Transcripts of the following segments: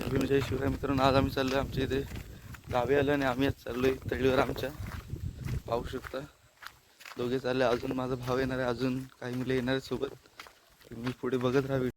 भीमजय म्हणजे शिवराय मित्रांनो आज आम्ही चाललो आमच्या इथे गावी आलं आणि आम्ही आज चाललो आहे तळीवर आमच्या. पाहू शकता. दोघे चालले. अजून माझा भाव येणार आहे. अजून काही मुलं येणार आहेत सोबत. मी पुढे बघत राहावी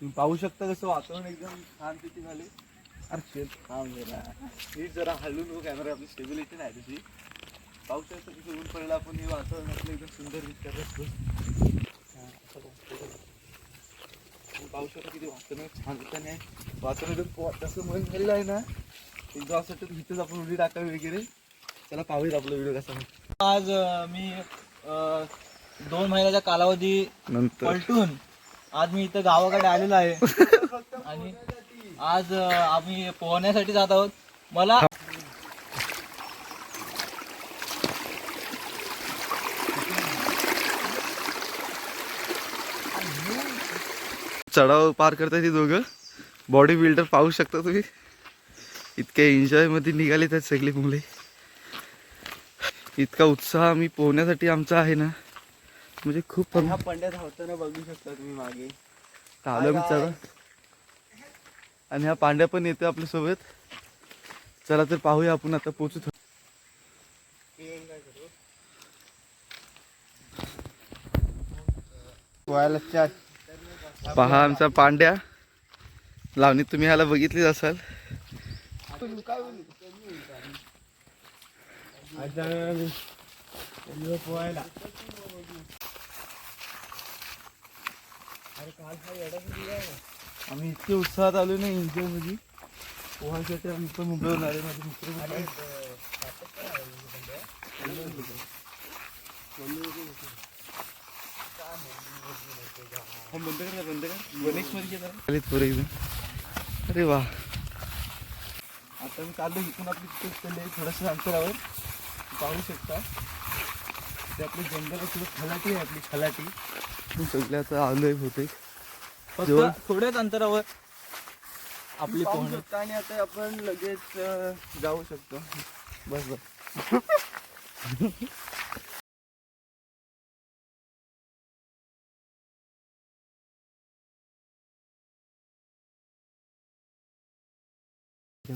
तुम्ही पाहू शकता कसं वातावरण एकदम छानपैकी झाले अरे शेत थांब जरा हलून जरा हलू कॅमेरा आपली स्टेबिलिटी नाही तशी. पाहू शकता कसं ऊन पडलं. आपण हे वातावरण आपलं एकदम सुंदर दिसतात किती वातावरण छान नाही वातावरण एकदम जसं मन झालेलं आहे ना एकदम असं वाटतं इथेच आपण उडी टाकावी वगैरे. चला पाहूयात आपला व्हिडिओ कसा. आज मी दोन महिन्याचा कालावधी पलटून आज मी इथं गावाकडे आलेलो आहे. आणि आज आम्ही पोहण्यासाठी जात आहोत. मला चढाव पार करताय ती दोघं. बॉडी बिल्डर पाहू शकता तुम्ही. इतक्या एन्जॉयमध्ये निघाले त्यात सगळी मुले इतका उत्साह आम्ही पोहण्यासाठी आमचा आहे ना. म्हणजे खूप ह्या पंड्यात धावताना बघू शकता तुम्ही मागे. आलो मी चढा आणि हा पांड्या पण येतो आपल्यासोबत. चला तर पाहूया आपण आता पोचू थोडं. पहा आमचा पांड्या. लावणी तुम्ही ह्याला बघितलीच असाल. आम्ही इतके उत्साहात आलो नाही इंडियामध्ये मध्ये. पोहायसाठी आम्ही पण मुंबईवरून आले माझे मित्र अरे वा आता मी चाललो इथून आपली तिथे चालले थोडंसं अंतरावर. पाहू शकता. ते आपले जंगल थोडं खलाटी आहे आपली खलाटी. आता आलोय. फक्त थोड्याच अंतरावर आपली पाहू शकता आणि आता आपण लगेच जाऊ शकतो. बस बस.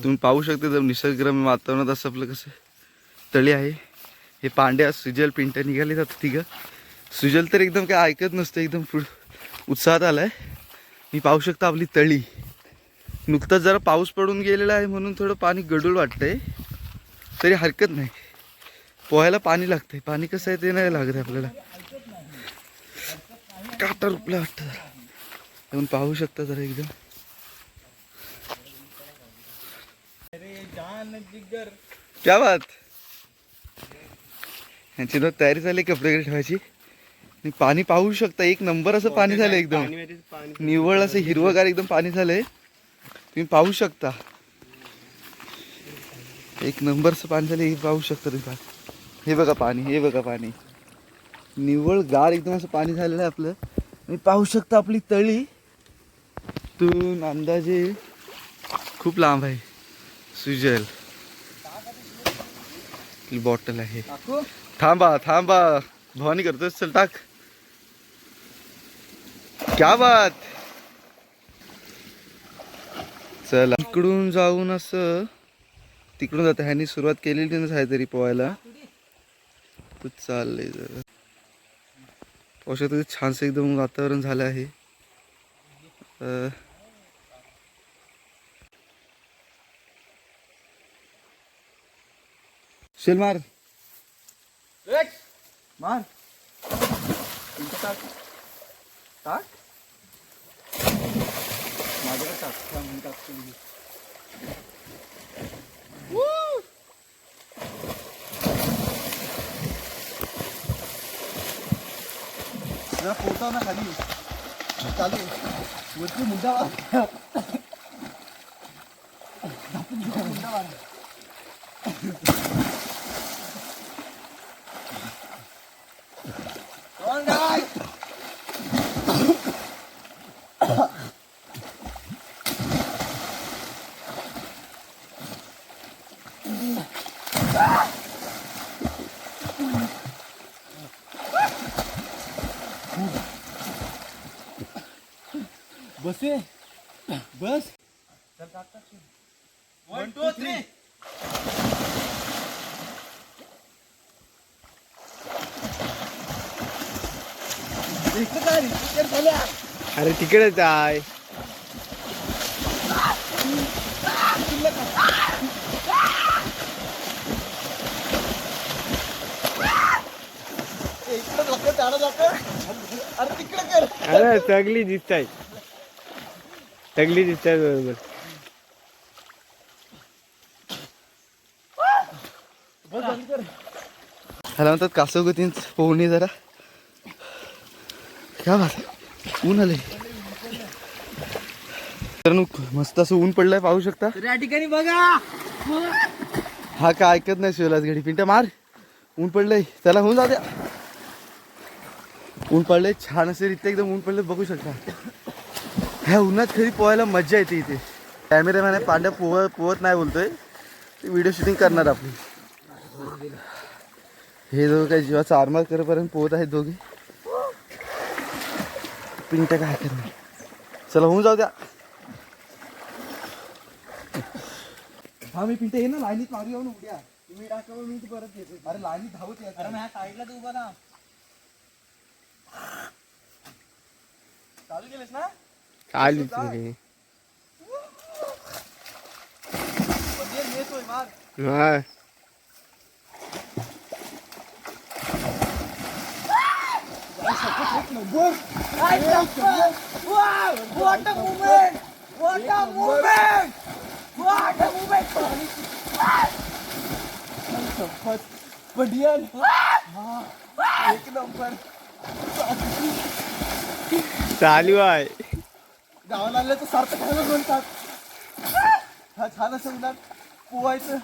तुम्ही पाहू शकता जर निसर्गरम्य वातावरणात असं आपलं कसं तळी आहे. हे पांड्या सुजल पिंट्या निघाले जातात तिघं. सुजल तर एकदम काय ऐकत नसतं एकदम पुढ उत्साहात आलाय. मी पाहू शकता आपली तळी. नुकताच जरा पाऊस पडून गेलेला आहे म्हणून थोडं पाणी गडूळ वाटतंय. तरी हरकत नाही. पोहायला पाणी लागतंय. पाणी कसं आहे ते नाही लागत आपल्याला. काटा रुपला वाटतं जरा. आपण पाहू शकता जरा एकदम. क्या बात? यांची ना तयारी झाली कपडे वगैरे ठेवायची पाणी पाहू शकता एक नंबर असं पाणी झालं एकदम. निव्वळ असं हिरवगार एकदम पाणी झालंय. तुम्ही पाहू शकता. एक नंबरचं पाणी झालं हे पाहू शकता तुम्ही हे बघा पाणी हे बघा पाणी. निव्वळ गार एकदम असं पाणी झालेलं आहे आपलं. आणि पाहू शकता आपली तळी. तून अंदाजे खूप लांब आहे. सुजल बॉटल आहे. थांबा थांबा. भवानी करतोय चल टाक. क्या बात? चला इकडून जाऊन असं तिकडून जात ह्यानी सुरुवात केलेली ना आहे तरी पोहायला. तू चाललंय जरा. किती छानसं एकदम वातावरण झालं आहे. शेल मार मार टाक टाक माझ्याकडे टाक त्या म्हणून टाक तुम्ही जरा पोहता ना खाली चालू वरती मुद्दा वाढ मुद्दा वाढ बस. वन टू थ्री अरे तिकडेच आहे अरे तिकडे कर. अरे सगळी दिसत आहे सगळी दिसत आहे बरोबर. ह्याला म्हणतात कासवगतीन पोहणी जरा. क्या बात ऊन आले मित्रांनो, मस्त असं ऊन पडलंय पाहू शकता? तर या ठिकाणी बघा. हा काय ऐकत नाही शिवलाच घडी. पिंट्या मार. ऊन पडलंय. त्याला होऊन जाऊ द्या. ऊन पडलंय. छान असे रित्या एकदम ऊन पडलं बघू शकता. ह्या उन्हात खरी पोहायला मजा येते इथे. कॅमेरामॅन आहे पांड्या पोह पोहत नाही बोलतोय. ते व्हिडिओ शूटिंग करणार आपली. हे दोघं काही जीवाचा आरमार करेपर्यंत पोहत आहेत दोघे. पिंट्या काय करणार? चला होऊन जाऊ द्या. हा मी पिंट्या ये ना लाईनीत मारू येऊ ना उद्या. तुम्ही टाका मी परत येतो अरे लाईनीत धावत अरे यायचं. मग ह्या साईडला तू उभा ना चालू केलेस ना? आलू चीरे हाँ What a movement! What a movement! What a movement! बहुत बढ़िया हाँ एक नंबर चालू है गावाला आले तर सार्थक खायला म्हणतात. हा छान असं उन्हात पोवायचं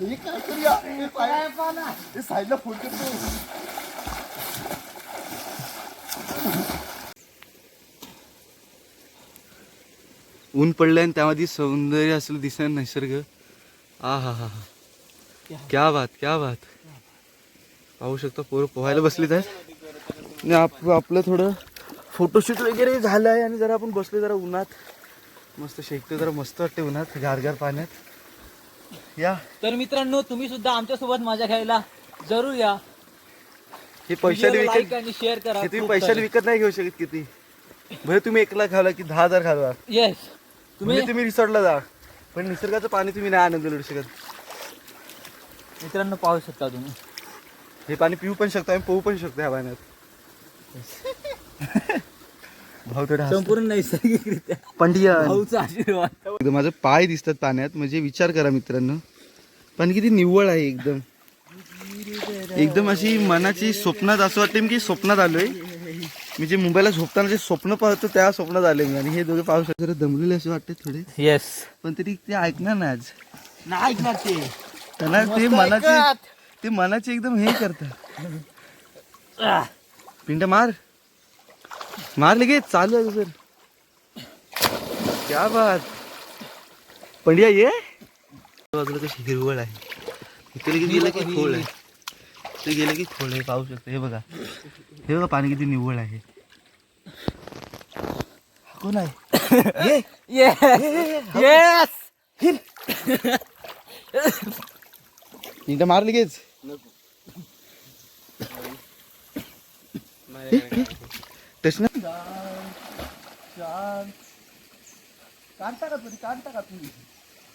हे काय करूया हे साईड- हे साईडला फोन करतो. ऊन पडलंय आणि त्यामध्ये सौंदर्य असलं दिसणार निसर्ग. आ हा हा हा. क्या बात क्या बात. पाहू शकतो पोरं पोहायला बसलीत आहेत. आणि आप आपलं थोडं फोटोशूट वगैरे झालं आहे आणि जरा आपण बसलो जरा उन्हात. मस्त शेकतो जरा मस्त वाटते उन्हात गारगार पाण्यात. या. तर मित्रांनो तुम्ही सुद्धा आमच्यासोबत मजा घ्यायला जरूर या. हे पैशाने विकत आणि शेअर करा तुम्ही पैशाने विकत नाही घेऊ शकत किती? भले तुम्ही एक लाख घाला की दहा हजार घालवा. येस तुम्ही तुम्ही तुम्ही रिसॉर्टला जा. पण निसर्गाचं पाणी तुम्ही नाही आनंद लुटू शकत. मित्रांनो पाहू शकता तुम्ही. हे पाणी पिऊ पण शकतो आणि पोहू पण शकतो ह्या पाण्यात. भाऊ थोडा हसतो. संपूर्ण नैसर्गिकरित्या. पंडिया. भाऊचा आशीर्वाद. एकदम माझे पाय दिसतात पाण्यात म्हणजे विचार करा मित्रांनो. पण किती निव्वळ आहे एकदम. एकदम अशी मनाची स्वप्नात असं वाटतं की स्वप्नात आलोय. मी जे मुंबईला झोपताना जे स्वप्न पाहतो त्या स्वप्नात आलोय मी. आणि हे दोघे जरा दमलेले असे वाटते थोडे. येस पण तरी ते ऐकणार नाही आज. नाही ऐकणार ते. त्यांना ते मनाचे ते मनाचे एकदम हे करतात. पिंट मार. मार लगेच चालू आहे सर क्या बात. पंडिया ये. बाजूला कशी हिरवळ आहे. इथे लगेच गेलं की खोल आहे. ते गेलं की खोल आहे पाहू शकतो. हे बघा. हे बघा पाणी किती निव्वळ आहे. हा कोण आहे? ये. येस पिंट मार तस ना तुम्ही कान टाका तुम्ही.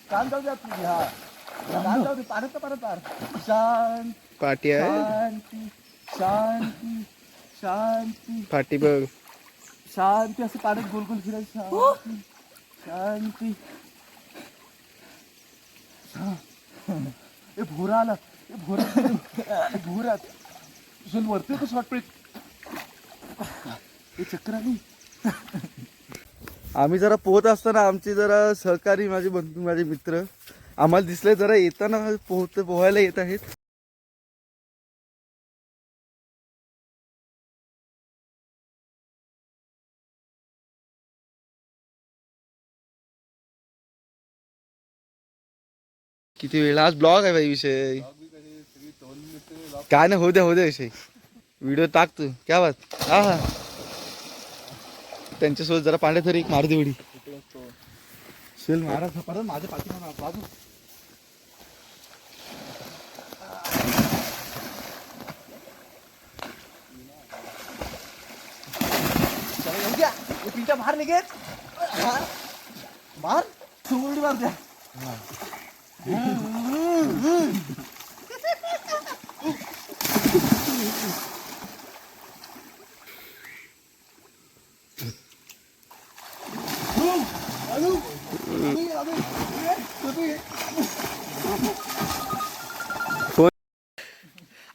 कान जाऊ द्या तुम्ही हा. कान जाऊ दे पार शांत पाठी आहे? शांती शांती शांती. पाठी बघ. शांती असं पाण्यात गोल गोल फिरायचं. शांती शांती. ए भोरा आला. ए भोरा. ए भोरा तुझं वरती कसं वाटतं चक्कर आली आम्ही जरा पोहत असताना आमचे जरा सहकारी माझे बंधू माझे मित्र आम्हाला दिसले जरा येताना पोहत पोहायला येत आहेत. किती वेळ? आज ब्लॉग आहे भाई विषय. काय नाही होऊ द्या होऊ द्या विषय. व्हिडिओ टाक तू. क्या बात? हा हा. त्यांच्यासोबत जरा पाण्यात तरी एक मार दे उडी चल मारा परत माझ्या पाठीमागं बाजू मार लगेच मार. उडी मार द्या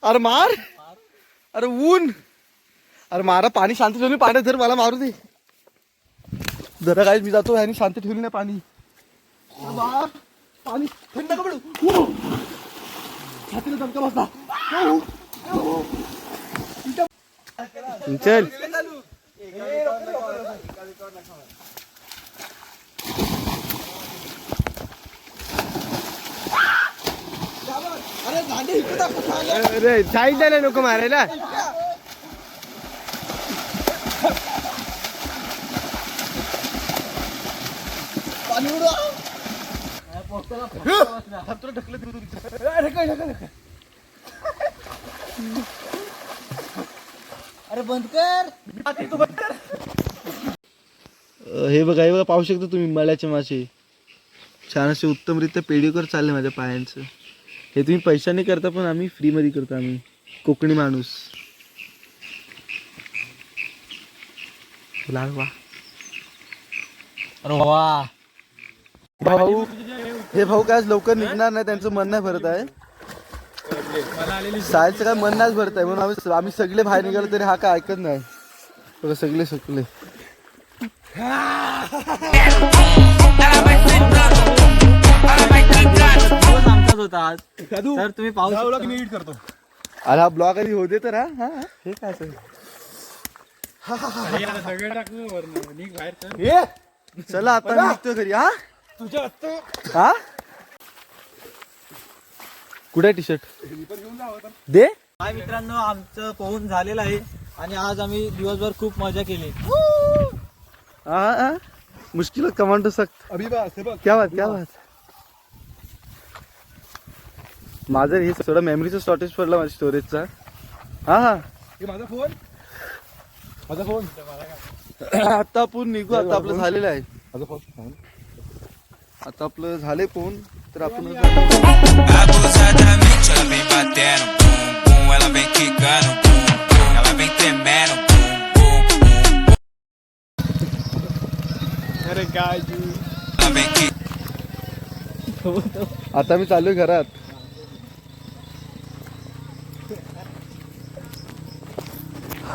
अरे मार. अरे ऊन. अरे मारा पाणी शांत ठेवली पाण्यात धर मला मारू दे. जरा काय मी जातो आणि शांत ठेवली नाही पाणी. पाणी. थंड का पडू. छातीला धमका बसला. चल. अरे साईड द्यायला नको मारायला. अरे, बंद कर. हे बघा हे बघा पाहू शकता तुम्ही मळ्याचे मासे. छान असे उत्तमरित्या पेडीकर चालले माझ्या पायांचं. हे तुम्ही पैशाने करता पण आम्ही फ्रीमध्ये करतो आम्ही कोकणी माणूस लाल वा अरे वा भाऊ हे भाऊ काय आज लवकर निघणार नाही त्यांचं मन नाही भरत आहे सायचं काय मन नाहीच भरत आहे म्हणून आम्ही आम्ही सगळे बाहेर निघालो तरी हा काय ऐकत नाही बघा सगळे सगळे होता आज तर तुम्ही पाहू शकता. अरे हा ब्लॉग आधी होते तर हा हा हा. हे काय असं? ये चला. आता मी निघतो घरी हा. हा? कुठे टी शर्ट दे. हाय मित्रांनो आमचं पोहून झालेलं आहे आणि आज आम्ही दिवसभर खूप मजा केली. हा हा मुश्किल कमांडो सक्त. क्या बात क्या बात. माझं हे थोडं मेमरीचं शॉर्टेज पडलं माझ्या स्टोरेजचा हा हा. माझा फोन माझा फोन आता आपण निघू आता आपलं झालेलं आहे. माझा फोन आता आपलं झालंय फोन तर आपण Abusadamente ela vem batendo, bum, bum,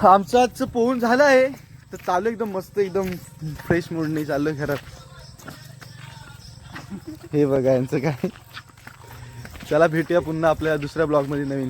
आमचं आजचं पोहून झालं आहे. तर चालू एकदम मस्त एकदम फ्रेश मूडने आहे घरात हे बघा यांचं काय. चला भेटूया पुन्हा आपल्या दुसऱ्या ब्लॉगमध्ये नवीन.